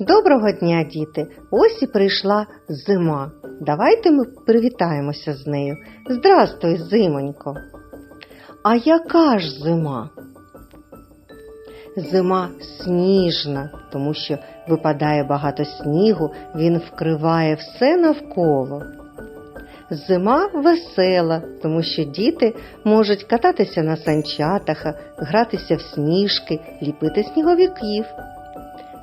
Доброго дня, діти! Ось і прийшла зима. Давайте ми привітаємося з нею. Здрастуй, зимонько. А яка ж зима? Зима сніжна, тому що випадає багато снігу, він вкриває все навколо. Зима весела, тому що діти можуть кататися на санчатах, гратися в сніжки, ліпити сніговиків.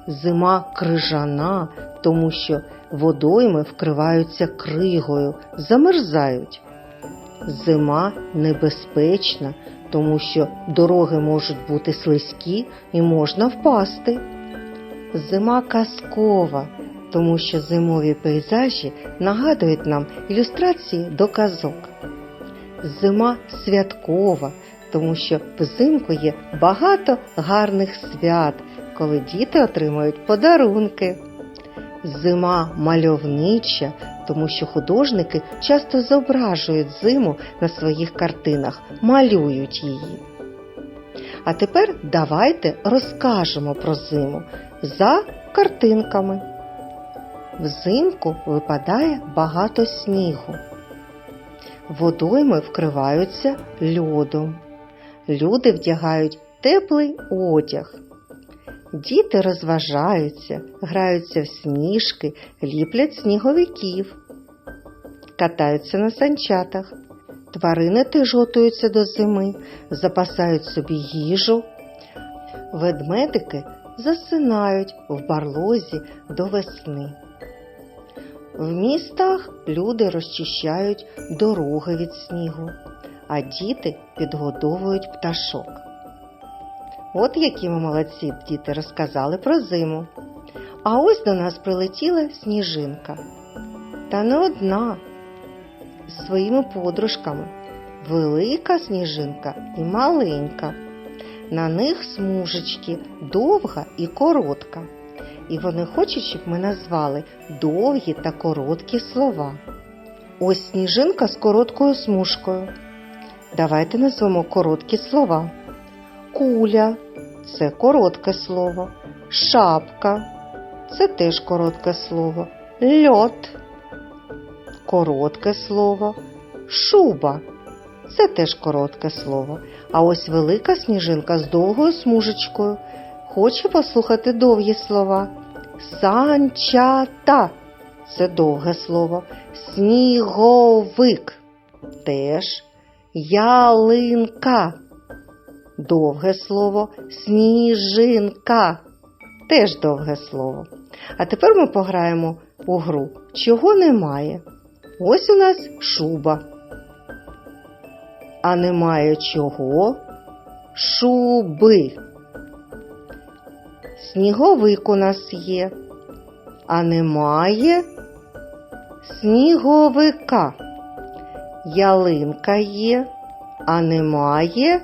Зима крижана, тому що водойми вкриваються кригою, замерзають. Зима небезпечна, тому що дороги можуть бути слизькі і можна впасти. Зима казкова, тому що зимові пейзажі нагадують нам ілюстрації до казок. Зима святкова, тому що взимку є багато гарних свят, коли діти отримують подарунки. Зима мальовнича, тому що художники часто зображують зиму на своїх картинах, малюють її. А тепер давайте розкажемо про зиму за картинками. Взимку випадає багато снігу. Водойми вкриваються льодом. Люди вдягають теплий одяг. Діти розважаються, граються в сніжки, ліплять сніговиків, катаються на санчатах. Тварини теж готуються до зими, запасають собі їжу. Ведмедики засинають в барлозі до весни. В містах люди розчищають дороги від снігу, а діти підгодовують пташок. От які ми молодці діти розказали про зиму. А ось до нас прилетіла сніжинка. Та не одна з своїми подружками. Велика сніжинка і маленька. На них смужечки довга і коротка. І вони хочуть, щоб ми назвали довгі та короткі слова. Ось сніжинка з короткою смужкою. Давайте назвемо короткі слова. Куля це коротке слово. Шапка це теж коротке слово. Льот коротке слово. Шуба це теж коротке слово. А ось велика сніжинка з довгою смужечкою. Хоче послухати довгі слова. Санчата це довге слово. Сніговик теж. Ялинка довге слово, сніжинка теж довге слово. А тепер ми пограємо у гру, чого немає. Ось у нас шуба. А немає чого? Шуби. Сніговик у нас є, а немає сніговика. Ялинка є, а немає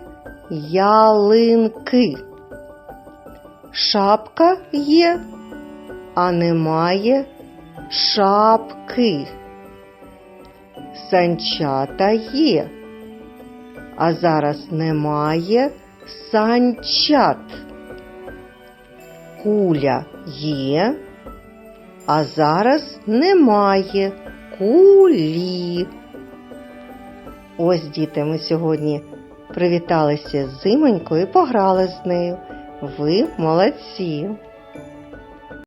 ялинки. Шапка є, а немає шапки. Санчата є, а зараз немає санчат. Куля є, а зараз немає кулі. Ось діти, ми сьогодні привіталися з зимонькою і пограли з нею. Ви молодці!